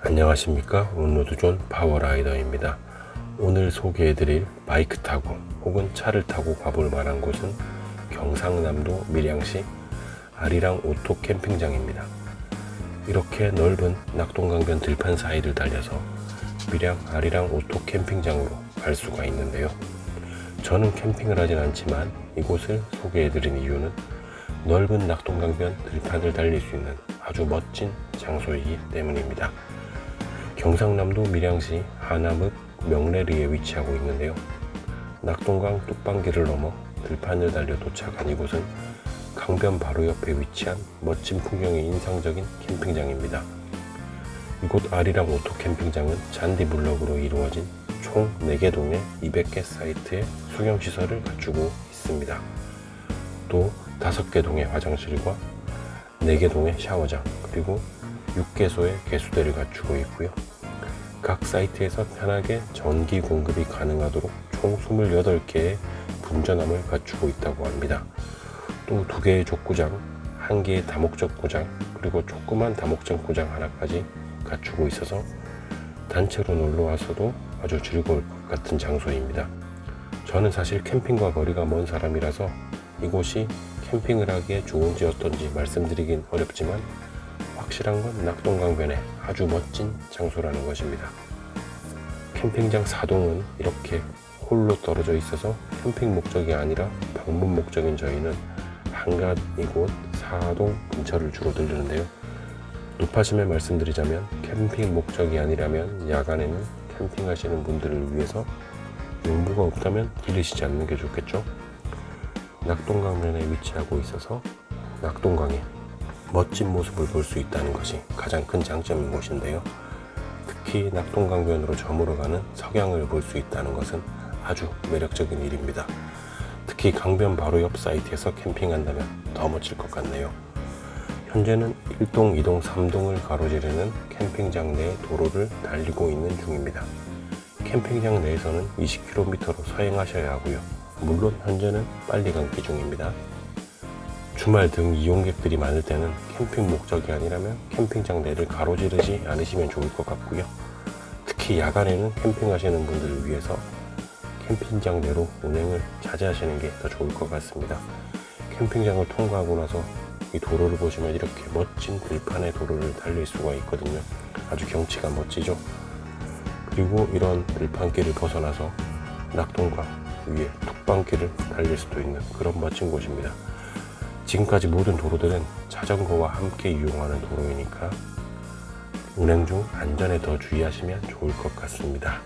안녕하십니까? 운로드존 파워라이더입니다. 오늘 소개해드릴 바이크 타고 혹은 차를 타고 가볼 만한 곳은 경상남도 밀양시 아리랑 오토 캠핑장입니다. 이렇게 넓은 낙동강변 들판 사이를 달려서 밀양 아리랑 오토 캠핑장으로 갈 수가 있는데요. 저는 캠핑을 하진 않지만 이곳을 소개해드린 이유는 넓은 낙동강변 들판을 달릴 수 있는 아주 멋진 장소이기 때문입니다. 경상남도 밀양시 하남읍 명래리에 위치하고 있는데요. 낙동강 뚝방길을 넘어 들판을 달려 도착한 이곳은 강변 바로 옆에 위치한 멋진 풍경이 인상적인 캠핑장입니다. 이곳 아리랑 오토 캠핑장은 잔디 블럭으로 이루어진 총 4개 동의 200개 사이트의 수경시설을 갖추고 있습니다. 또 5개 동의 화장실과 4개 동의 샤워장 그리고 6개소의 개수대를 갖추고 있고요. 각 사이트에서 편하게 전기 공급이 가능하도록 총 28개의 분전함을 갖추고 있다고 합니다. 또 2개의 족구장, 1개의 다목적 구장, 그리고 조그만 다목적 구장 하나까지 갖추고 있어서 단체로 놀러 와서도 아주 즐거울 것 같은 장소입니다. 저는 사실 캠핑과 거리가 먼 사람이라서 이곳이 캠핑을 하기에 좋은지 어떤지 말씀드리긴 어렵지만 확실한 건 낙동강변의 아주 멋진 장소라는 것입니다. 캠핑장 사동은 이렇게 홀로 떨어져 있어서 캠핑 목적이 아니라 방문 목적인 저희는 한갓 이곳 사동 근처를 주로 들르는데요. 높아심에 말씀드리자면 캠핑 목적이 아니라면 야간에는 캠핑하시는 분들을 위해서 용부가 없다면 들리시지 않는 게 좋겠죠. 낙동강변에 위치하고 있어서 낙동강의 멋진 모습을 볼 수 있다는 것이 가장 큰 장점인 곳인데요. 특히 낙동강변으로 저물어 가는 석양을 볼 수 있다는 것은 아주 매력적인 일입니다. 특히 강변 바로 옆 사이트에서 캠핑한다면 더 멋질 것 같네요. 현재는 1동, 2동, 3동을 가로지르는 캠핑장 내 도로를 달리고 있는 중입니다. 캠핑장 내에서는 20km로 서행하셔야 하고요. 물론 현재는 빨리 감기 중입니다. 주말 등 이용객들이 많을 때는 캠핑 목적이 아니라면 캠핑장 내를 가로지르지 않으시면 좋을 것 같고요. 특히 야간에는 캠핑하시는 분들을 위해서 캠핑장 내로 운행을 자제하시는 게 더 좋을 것 같습니다. 캠핑장을 통과하고 나서 이 도로를 보시면 이렇게 멋진 들판의 도로를 달릴 수가 있거든요. 아주 경치가 멋지죠. 그리고 이런 들판길을 벗어나서 낙동강 위에 뚝방길을 달릴 수도 있는 그런 멋진 곳입니다. 지금까지 모든 도로들은 자전거와 함께 이용하는 도로이니까 운행 중 안전에 더 주의하시면 좋을 것 같습니다.